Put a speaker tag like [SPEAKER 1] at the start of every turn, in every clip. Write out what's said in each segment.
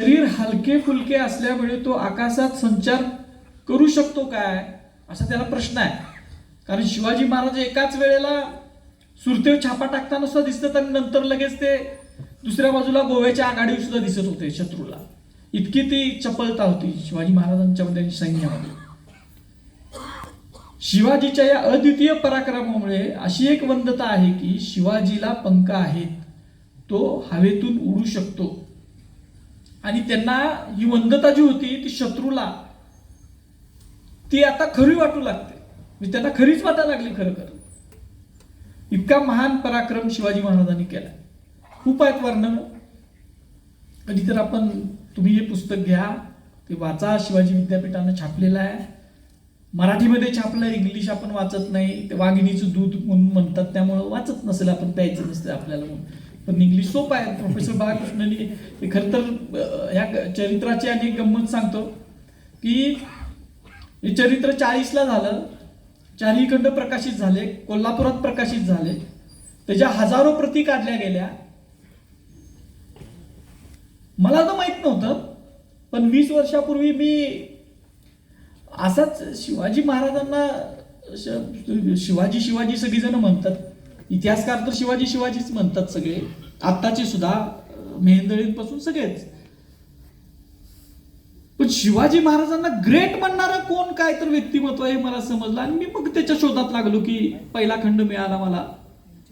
[SPEAKER 1] शरीर हलके फुलके असल्यामुळे तो आकाशात संचार करू शकतो काय? असा त्याला प्रश्न आहे. कारण शिवाजी महाराज एकाच वेळेला सुरतेव छापा टाकताना सुद्धा दिसतात आणि नंतर लगेच ते दुसऱ्या बाजूला गोव्याच्या आघाडीवर सुद्धा दिसत होते शत्रूला. इतकी ती चपलता होती शिवाजी महाराजांच्या मध्ये सैन्यामध्ये. शिवाजीच्या या अद्वितीय पराक्रमामुळे अशी एक वंदता आहे की शिवाजीला पंख आहेत. तो हवेतून उडू शकतो. आणि त्यांना ही वंदता जी होती ती शत्रूला ती आता खरी वाटू लागते. म्हणजे त्यांना खरीच वाटायला लागली खरं खरं इतका महान पराक्रम शिवाजी महाराजांनी केला. खूप आहेत वर्णन. कधी तर आपण तुम्ही हे पुस्तक घ्या ते वाचा. शिवाजी विद्यापीठानं छापलेलं आहे. मराठीमध्ये छापलं इंग्लिश आपण वाचत नाही. ते वाघिणीचं दूध म्हणून म्हणतात त्यामुळं वाचत नसेल आपण प्यायचं नसतं आपल्याला म्हणून. पण इंग्लिश सोपं आहे. प्रोफेसर बाळकृष्णनी हे खरं तर ह्या चरित्राची आणि एक गंमत सांगतो की हे चरित्र चाळीसला झालं. चारही खंड प्रकाशित झाले. कोल्हापुरात प्रकाशित झाले. त्याच्या हजारो प्रती काढल्या गेल्या. मला तर माहीत नव्हतं पण वीस वर्षापूर्वी मी असाच शिवाजी महाराजांना शिवाजी शिवाजी सगळीजण म्हणतात. इतिहासकार तर शिवाजी शिवाजीच म्हणतात सगळे. आत्ताचे सुद्धा मेहेंदळींपासून सगळेच. पण शिवाजी महाराजांना ग्रेट म्हणणारा कोण काय तर व्यक्तिमत्व हे मला समजलं. आणि मी मग त्याच्या शोधात लागलो की पहिला खंड मिळाला मला.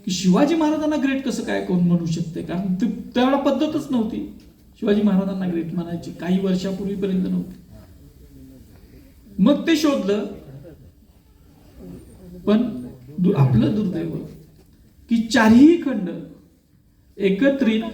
[SPEAKER 1] की शिवाजी महाराजांना ग्रेट कसं काय कोण म्हणू शकते? कारण ते- त्यावेळेला पद्धतच नव्हती. शिवाजी महाराजांना ग्रेट म्हणायची काही वर्षापूर्वीपर्यंत नव्हती. मग ते शोधलं. पण दु- आपलं दुर्दैव. की चारही खंड एकत्रित